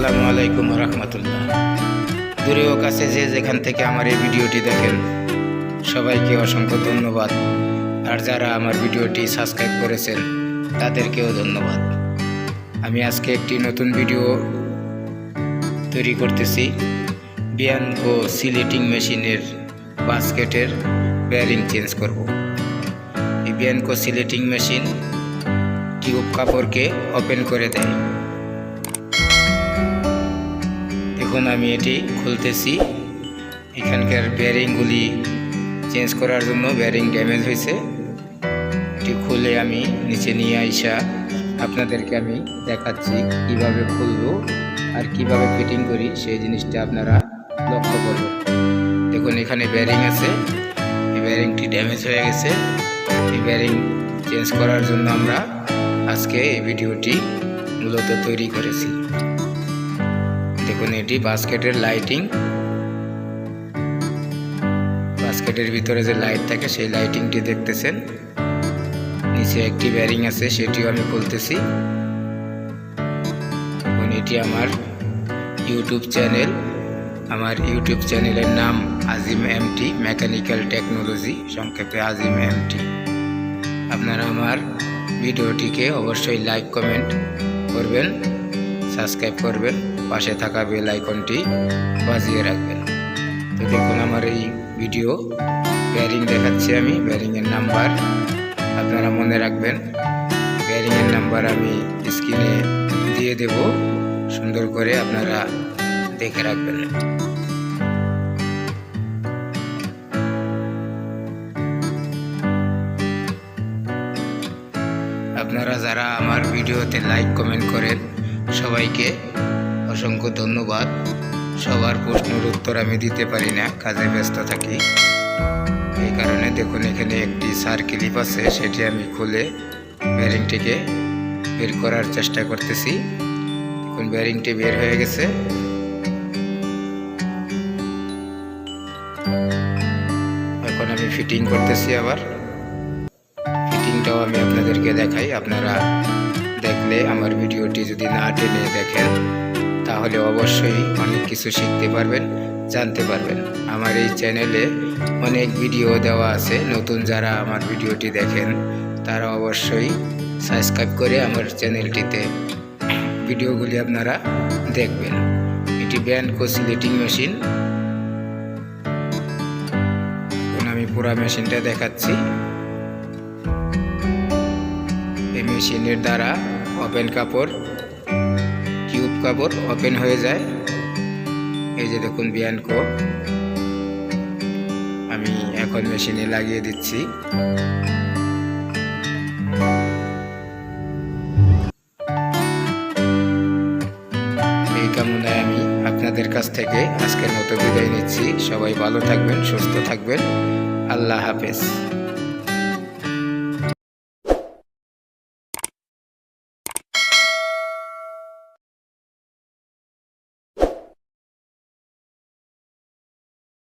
আসসালামু আলাইকুম রহমতুল্লাহ। দূরেও কাছে যে যেখান থেকে আমার এই ভিডিওটি দেখেন, সবাইকে অসংখ্য ধন্যবাদ। আর যারা আমার ভিডিওটি সাবস্ক্রাইব করেছেন, তাদেরকেও ধন্যবাদ। আমি আজকে একটি নতুন ভিডিও তৈরি করতেছি। বিয়ানকো সিলেটিং মেশিনের বাস্কেটের বেয়ারিং চেঞ্জ করব। এই বিয়ানকো সিলেটিং মেশিন টিউব কাপড়কে ওপেন করে দেয়। এখন আমি এটি খুলতেছি। এখানকার বেয়ারিংগুলি চেঞ্জ করার জন্য বেয়ারিং ড্যামেজ হয়েছে। এটি খুলে আমি নিচে নিয়ে আইসা আপনাদেরকে আমি দেখাচ্ছি কীভাবে খুলবো আর কীভাবে ফিটিং করি, সেই জিনিসটা আপনারা লক্ষ্য করবেন। দেখুন, এখানে ব্যারিং আছে। এই বেয়ারিংটি ড্যামেজ হয়ে গেছে। এই বেয়ারিং চেঞ্জ করার জন্য আমরা আজকে এই ভিডিওটি মূলত তৈরি করেছি। দেখুন এটি বাস্কেটের লাইটিং। বাস্কেটের ভিতরে যে লাইট থাকে, সেই লাইটিংটি দেখতেছেন। নিচে একটি ব্যারিং আছে, সেটিও আমি খুলতেছি। এখন এটি আমার ইউটিউব চ্যানেল। আমার ইউটিউব চ্যানেলের নাম আজিম এমটি, মেকানিক্যাল টেকনোলজি, সংক্ষেপে আজিম এমটি। আপনারা আমার ভিডিওটিকে অবশ্যই লাইক, কমেন্ট করবেন, সাবস্ক্রাইব করবেন। পাশে থাকা বেল আইকনটি বাজিয়ে রাখবেন। তো দেখুন আমার এই ভিডিও ব্যারিং দেখাচ্ছি আমি। ব্যারিংয়ের নাম্বার আপনারা মনে রাখবেন। ব্যারিংয়ের নাম্বার আমি স্ক্রিনে দিয়ে দেব। সুন্দর করে আপনারা দেখে রাখবেন। আপনারা যারা আমার ভিডিওতে লাইক কমেন্ট করেন, সবাইকে অসংখ্য ধন্যবাদ। সবার প্রশ্নের উত্তর আমি দিতে পারি না, কাজে ব্যস্ত থাকি। এই কারণে দেখুন, এখানে একটি সার ক্লিপ আছে, সেটি আমি খুলে ব্যারিংটিকে বের করার চেষ্টা করতেছি। দেখুন, ব্যারিংটি বের হয়ে গেছে। এখন আমি ফিটিং করতেছি আবার। ফিটিংটাও আমি আপনাদেরকে দেখাই। আপনারা দেখলে আমার ভিডিওটি যদি না টেনে দেখেন তাহলে অবশ্যই অনেক কিছু শিখতে পারবেন, জানতে পারবেন। আমার এই চ্যানেলে অনেক ভিডিও দেওয়া আছে। নতুন যারা আমার ভিডিওটি দেখেন, তারা অবশ্যই সাবস্ক্রাইব করে আমার চ্যানেলটিতে ভিডিওগুলি আপনারা দেখবেন। এটি ব্যান্ড কোসিলেটিং মেশিন। আমি পুরা মেশিনটা দেখাচ্ছি। এই মেশিনের দ্বারা ওপেন কাপড় কাপড় ওপেন হয়ে যায়। এই যে দেখুন বিয়ানকো আমি এখন মেশিনে লাগিয়ে দিচ্ছি। এই কামনায় আমি আপনাদের কাছ থেকে আজকের মতো বিদায় নিচ্ছি। সবাই ভালো থাকবেন, সুস্থ থাকবেন। আল্লাহ হাফেজ।